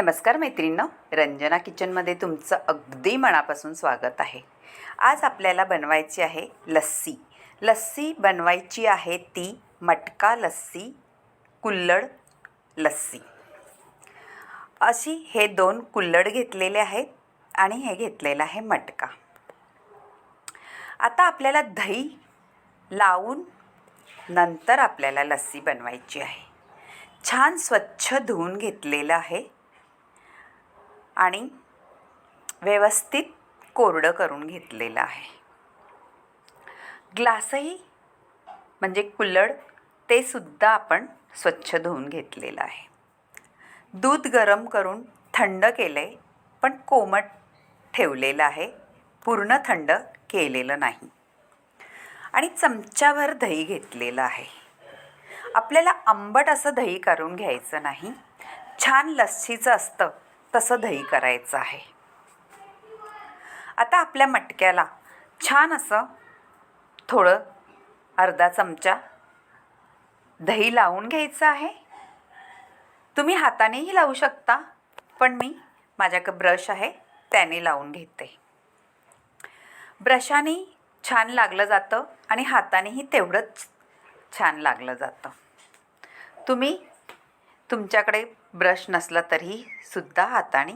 नमस्कार मैत्रिणींनो रंजना किचनमध्ये तुमचं अगदी मनापासून स्वागत आहे. आज आपल्याला बनवायची आहे लस्सी. लस्सी बनवायची आहे ती मटका लस्सी कुल्लड लस्सी. अशी हे दोन कुल्लड घेतलेले आहेत आणि हे घेतलेलं आहे मटका. आता आपल्याला दही लावून नंतर आपल्याला लस्सी बनवायची आहे. छान स्वच्छ धुवून घेतलेलं आहे. आणि व्यवस्थित कोरडं करून घेतलेलं आहे. ग्लासही म्हणजे कुल्लड ते सुद्धा आपण स्वच्छ धुवून घेतलेलं आहे. दूध गरम करून थंड केलं आहे पण कोमट ठेवलेलं आहे. पूर्ण थंड केलेलं नाही. आणि चमच्याभर दही घेतलेलं आहे. आपल्याला आंबट असं दही करून घ्यायचं नाही. छान लस्सीचं असतं. तसं दही करायचं आहे. आता आपल्या मटक्याला छान असं थोडं अर्धा चमचा दही लावून घ्यायचं आहे. तुम्ही हातानेही लावू शकता पण मी माझ्याकडे ब्रश आहे त्याने लावून घेते. ब्रशाने छान लागलं जातं आणि हातानेही तेवढंच छान लागलं जातं. तुम्ही तुमच्याकडे ब्रश नसला तरी सुद्धा हाताने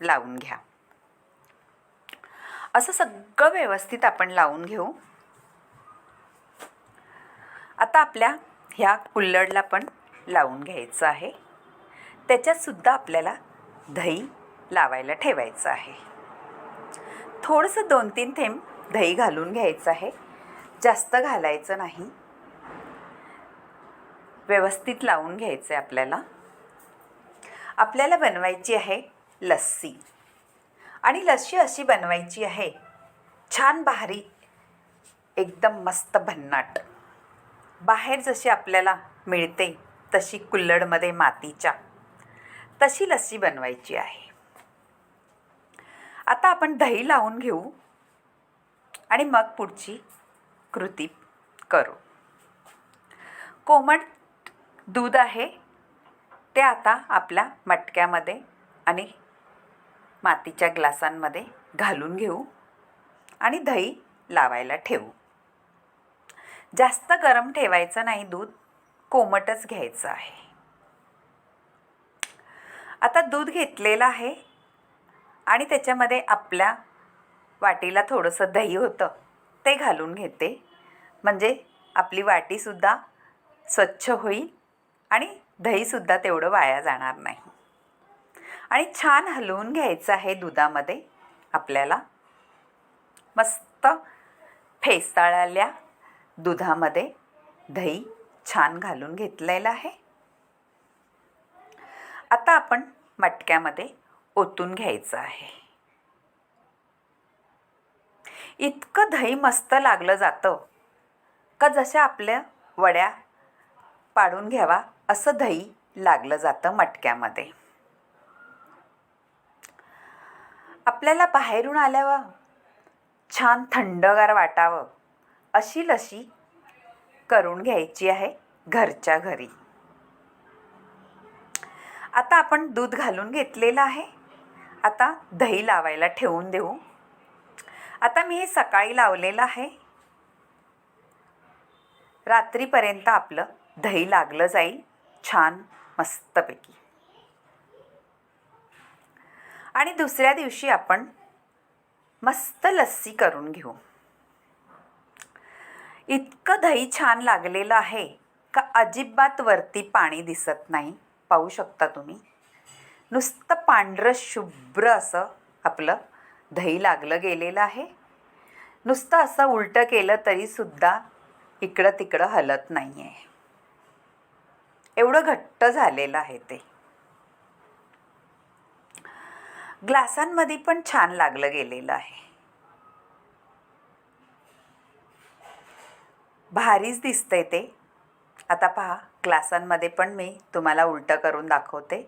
लावून घ्या. असं सगळं व्यवस्थित आपण लावून घेऊ. आता आपल्या ह्या कुल्लडला पण लावून घ्यायचं आहे. त्याच्यातसुद्धा आपल्याला दही लावायला ठेवायचं आहे. थोडंसं दोन तीन थेंब दही घालून घ्यायचं आहे. जास्त घालायचं नाही. व्यवस्थित लावून घ्यायचं आहे आपल्याला. आपल्याला बनवायची आहे लस्सी. आणि लस्सी अशी बनवायची आहे छान भारी एकदम मस्त भन्नाट. बाहेर जशी आपल्याला मिळते तशी कुल्लडमध्ये मातीच्या तशी लस्सी बनवायची आहे. आता आपण दही लावून घेऊ आणि मग पुढची कृती करू. कोमट दूध आहे ते आता आपल्या मटक्यामध्ये आणि मातीच्या ग्लासांमध्ये घालून घेऊ आणि दही लावायला ठेवू. जास्त गरम ठेवायचं नाही दूध कोमटच घ्यायचं आहे. आता दूध घेतलेलं आहे आणि त्याच्यामध्ये आपल्या वाटीला थोडंसं दही होतं ते घालून घेते. म्हणजे आपली वाटीसुद्धा स्वच्छ होईल आणि दहीसुद्धा तेवढं वाया जाणार नाही. आणि छान हलवून घ्यायचं आहे दुधामध्ये आपल्याला. मस्त फेसाळल्या दुधामध्ये दही छान घालून घेतलेलं आहे. आता आपण मटक्यामध्ये ओतून घ्यायचं आहे. इतकं दही मस्त लागलं जातं का जशा आपल्या वड्या पाडून घ्यावा असं दही लागलं जातं मटक्यामध्ये. आपल्याला बाहेरून आल्यावर छान थंडगार वाटावं अशी लशी करून घ्यायची आहे घरच्या घरी. आता आपण दूध घालून घेतलेलं आहे. आता दही लावायला ठेवून देऊ. आता मी हे सकाळी लावलेलं आहे. रात्रीपर्यंत आपलं दही लागलं जाईल. छान मस्तपैकी. आणि दुसऱ्या दिवशी आपण मस्त लस्सी करून घेऊ. इतकं दही छान लागलेलं आहे का अजिबात वरती पाणी दिसत नाही पाहू शकता तुम्ही. नुसतं पांढरं शुभ्र असं आपलं दही लागलं गेलेलं आहे. नुसतं असं उलटं केलं तरीसुद्धा इकडं तिकडं हलत नाही आहे एवढं घट्ट झालेलं आहे ते. ग्लासांमध्ये पण छान लागलं गेलेलं आहे. भारीच दिसतंय ते. आता पहा ग्लासांमध्ये पण मी तुम्हाला उलटं करून दाखवते.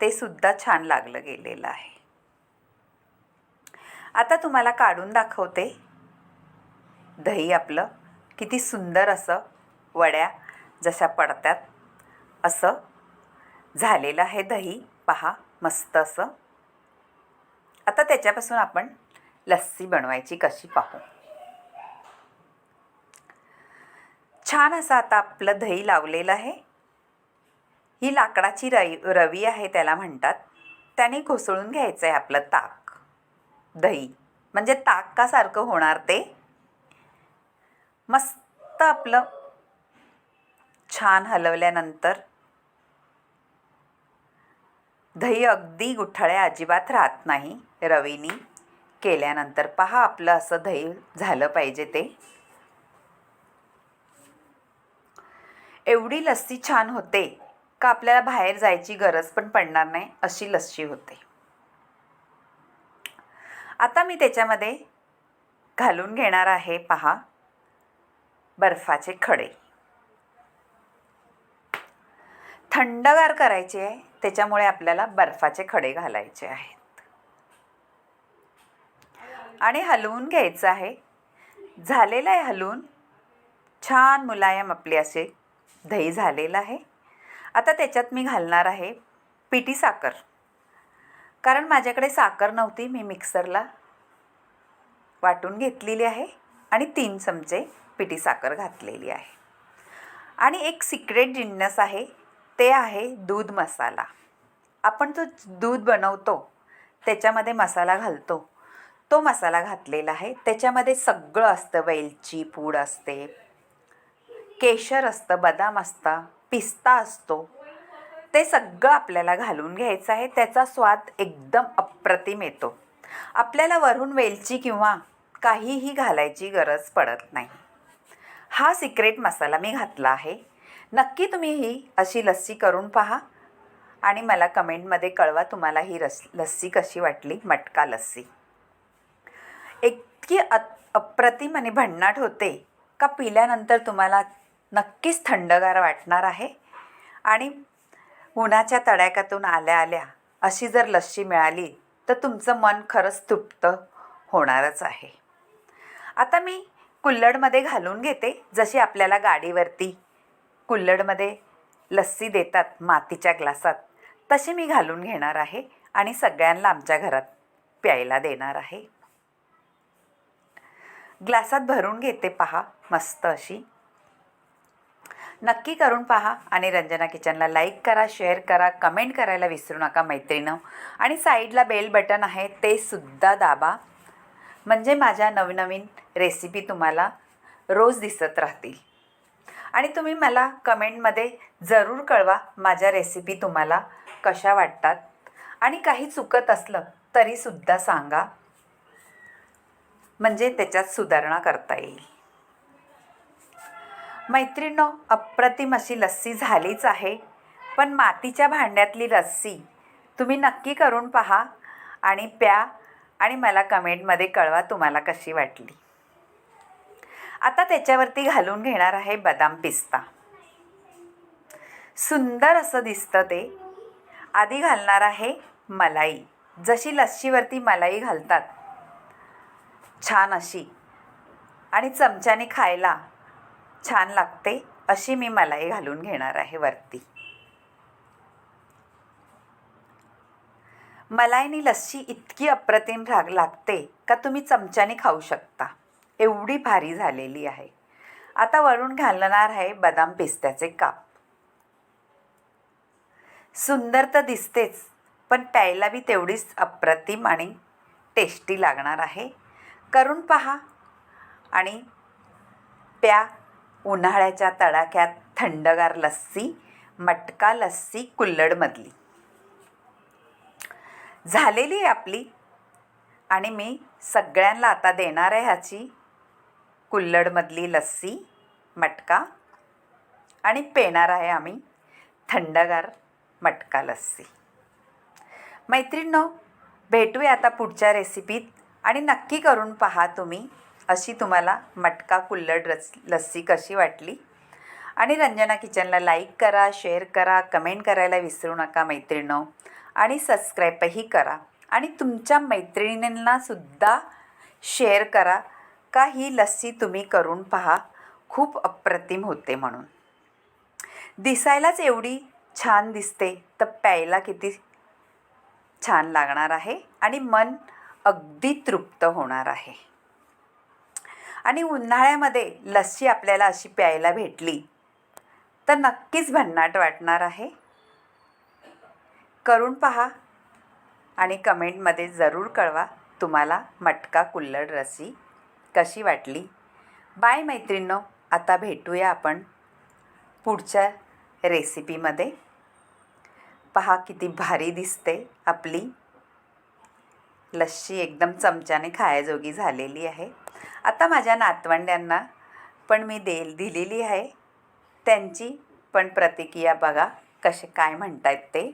ते सुद्धा छान लागलं गेलेलं आहे. आता तुम्हाला काढून दाखवते. दही आपलं किती सुंदर असं वड्या जशा पडतात असं. झालेलं आहे दही. पहा मस्त असं. आता त्याच्यापासून आपण लस्सी बनवायची कशी पाहू. छान असं आता आपलं दही लावलेलं आहे. ही लाकडाची रई रवी आहे त्याला म्हणतात. त्याने घुसळून घ्यायचं आहे आपलं ताक. दही. म्हणजे ताकासारखं होणार ते? मस्त आपलं छान हलवल्यानंतर दही अगदी गुठळ्या अजिबात राहत नाही. रवीनी केल्यानंतर पहा आपलं असं दही झालं पाहिजे ते. एवढी लस्सी छान होते का आपल्याला बाहेर जायची गरज पण पडणार नाही अशी लस्सी होते. आता मी त्याच्यामध्ये घालून घेणार आहे पहा बर्फाचे खडे. थंडगार करायचे आहे. त्याच्यामुळे आपल्याला बर्फाचे खडे घालायचे आहेत. आणि हलवून घ्यायचं आहे. झालेलं आहे हलवून. छान मुलायम आपले असे दही झालेलं आहे. आता त्याच्यात मी घालणार आहे पिठी साखर. कारण माझ्याकडे साखर नव्हती मी मिक्सरला वाटून घेतलेली आहे आणि तीन चमचे पिठी साखर घातलेली आहे. आणि एक सिक्रेट जिन्नस आहे. ते आहे दूध मसाला. आपण जो दूध बनवतो त्याच्यामध्ये मसाला घालतो. तो मसाला घातलेला आहे. त्याच्यामध्ये सगळं असतं. वेलची पूड असते केशर असतं बदाम असतं पिस्ता असतो. ते सगळं आपल्याला घालून घ्यायचं आहे. त्याचा स्वाद एकदम अप्रतिम येतो. आपल्याला वरून वेलची किंवा काहीही घालायची गरज पडत नाही. हा सिक्रेट मसाला मी घातला आहे. नक्की तुम्ही ही अशी लस्सी करून पहा आणि मला कमेंटमध्ये कळवा तुम्हाला ही रस लस्सी कशी वाटली मटका लस्सी. इतकी अ अप्रतिम आणि भन्नाट होते का पिल्यानंतर तुम्हाला नक्कीच थंडगार वाटणार आहे. आणि उन्हाच्या तडाख्यातून आल्या आल्या अशी जर लस्सी मिळाली तर तुमचं मन खरंच तृप्त होणारच आहे. आता मी कुल्लडमध्ये घालून घेते जशी आपल्याला गाडीवरती कुल्लडमध्ये लस्सी देतात मातीच्या ग्लासात. तशी मी घालून घेणार आहे आणि सगळ्यांना आमच्या घरात प्यायला देणार आहे. ग्लासात भरून घेते पहा मस्त अशी. नक्की करून पहा आणि रंजना किचनला लाईक करा शेअर करा कमेंट करायला विसरू नका मैत्रिणं. आणि साईडला बेल बटन आहे ते सुद्धा दाबा. म्हणजे माझ्या नवनवीन रेसिपी तुम्हाला रोज दिसत राहतील. आणि तुम्ही मला कमेंटमध्ये जरूर कळवा माझ्या रेसिपी तुम्हाला कशा वाटतात. आणि काही चुकत असलं तरीसुद्धा सांगा. म्हणजे त्याच्यात सुधारणा करता येईल. मैत्रिणो अप्रतिम अशी लस्सी झालीच आहे. पण मातीच्या भांड्यातली लस्सी तुम्ही नक्की करून पहा आणि प्या आणि मला कमेंटमध्ये कळवा तुम्हाला कशी वाटली. आता त्याच्यावरती घालून घेणार आहे बदाम पिस्ता. सुंदर असं दिसतं ते. आधी घालणार आहे मलाई. जशी लस्सीवरती मलाई घालतात. छान अशी. आणि चमच्याने खायला छान लागते अशी मी मलाई घालून घेणार आहे वरती. मलाईनी लस्सी इतकी अप्रतिम राग लागते का तुम्ही चमच्याने खाऊ शकता. एवढी भारी झालेली आहे. आता वरून घालणार आहे बदाम पिस्त्याचे काप. सुंदर तर दिसतेच पण प्यायला बी तेवढीच अप्रतिम आणि टेस्टी लागणार आहे. करून पहा. आणि प्या उन्हाळ्याच्या तडाख्यात थंडगार लस्सी मटका लस्सी कुल्लडमधली. झालेली आहे आपली. आणि मी सगळ्यांना आता देणार आहे ह्याची कुल्लडमधली लस्सी मटका आणि पेणार आहे आम्ही थंडगार मटका लस्सी. मैत्रिणींनो भेटूया आता पुढच्या रेसिपीत आणि नक्की करून पहा तुम्ही अशी तुम्हाला मटका कुल्लड रस लस्सी कशी वाटली. आणि रंजना किचनला लाईक करा शेअर करा कमेंट करायला विसरू नका मैत्रिणो आणि सबस्क्राईबही करा. आणि तुमच्या मैत्रिणींनासुद्धा शेअर करा. का ही लस्सी तुम्ही करून पहा. खूप अप्रतिम होते म्हणून. दिसायलाच एवढी छान दिसते. तर प्यायला किती छान लागणार आहे आणि मन अगदी तृप्त होणार आहे. आणि उन्हाळ्यामध्ये लस्सी आपल्याला अशी प्यायला भेटली तर नक्कीच भन्नाट वाटणार आहे. करून पहा आणि कमेंटमध्ये जरूर कळवा तुम्हाला मटका कुल्लड रस्सी कशी वाटली? बाय मैत्रिणींनो आता भेटूया आपण पुढच्या रेसिपीमध्ये पहा किती भारी दिसते आपली. लस्सी एकदम चमच्याने खायाजोगी झालेली आहे. आता माझ्या नातवंड्यांना पण मी दे दिलेली आहे. त्यांची पण प्रतिक्रिया बघा कसे काय म्हणतायत ते.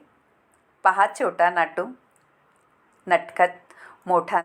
पहा छोटा नाटू नटखत मोठा